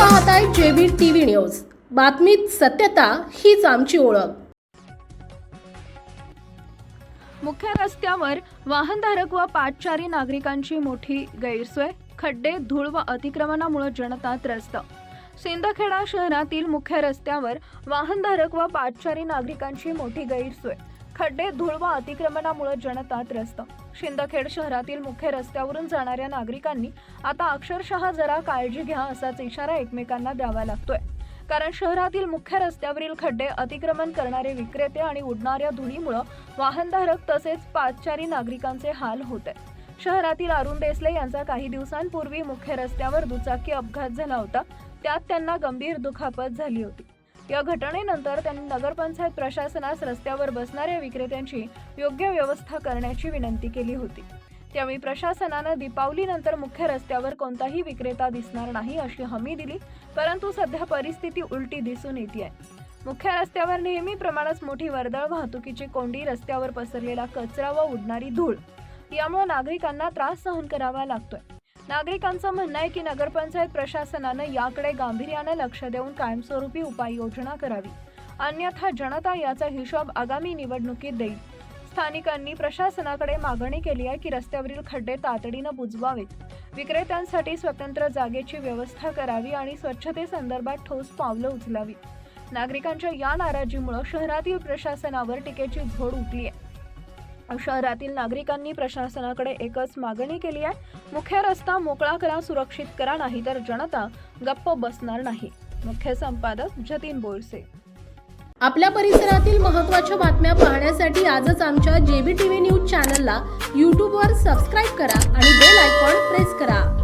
पाहताय JB TV news. बातमीत सत्यता हीच आमची ओळख. मुख्य रस्त्यावर वाहनधारक व पादचारी नागरिकांची मोठी गैरसोय खड्डे धूळ व अतिक्रमणामुळे जनता त्रस्त सिंदखेडा शहरातील मुख्य रस्त्यावर वाहनधारक व पादचारी नागरिकांची मोठी गैरसोय. खड्डे धूळ व अतिक्रमणामुळे जनता त्रस्त. शिंदखेड शहरातील मुख्य रस्त्यावरून जाणाऱ्या नागरिकांनी आता अक्षरशः जरा काळजी घ्या असाच इशारा एकमेकांना द्यावा लागतोय. कारण शहरातील मुख्य रस्त्यावरील खड्डे अतिक्रमण करणारे विक्रेते आणि उडणाऱ्या धुळीमुळं वाहनधारक तसेच पादचारी नागरिकांचे हाल होत आहेत शहरातील अरुण देसले यांचा काही दिवसांपूर्वी मुख्य रस्त्यावर दुचाकी अपघात झाला होता. त्यात त्यांना गंभीर दुखापत झाली होती. या घटनेनंतर त्यांनी नगरपंचायत प्रशासनास रस्त्यावर बसणाऱ्या विक्रेत्यांची योग्य व्यवस्था करण्याची विनंती केली होती. त्यावेळी प्रशासनानं दीपावलीनंतर मुख्य रस्त्यावर कोणताही विक्रेता दिसणार नाही अशी हमी दिली परंतु सध्या परिस्थिती उलटी दिसून येते आहे मुख्य रस्त्यावर नेहमीप्रमाणेच मोठी वर्दळ वाहतुकीची कोंडी रस्त्यावर पसरलेला कचरा व उडणारी धूळ. यामुळे नागरिकांना त्रास सहन करावा लागतोय. नागरिकांचं म्हणणं आहे की नगरपंचायत प्रशासनानं याकडे गांभीर्यानं लक्ष देऊन कायमस्वरूपी उपाययोजना करावी. अन्यथा जनता याचा हिशोब आगामी निवडणुकीत देईल. स्थानिकांनी प्रशासनाकडे मागणी केली आहे की रस्त्यावरील खड्डे तातडीनं बुजवावेत. विक्रेत्यांसाठी स्वतंत्र जागेची व्यवस्था करावी आणि स्वच्छतेसंदर्भात ठोस पावलं उचलावी नागरिकांच्या या नाराजीमुळे शहरातील प्रशासनावर टीकेची झोड उठली आहे. शहरातील नागरिकांनी प्रशासनाकडे एकच मागणी केली आहे. मुख्य रस्ता मोकळा करा सुरक्षित करा नाही तर जनता गप्प बसणार नाही. मुख्य संपादक जतीन बोरसे. आपल्या परिसरातील महत्त्वाच्या बातम्या पाहण्यासाठी आजच आमच्या जेबी टीव्ही न्यूज चॅनलला यूट्यूबवर सबस्क्राईब करा आणि बेल आयकॉन प्रेस करा.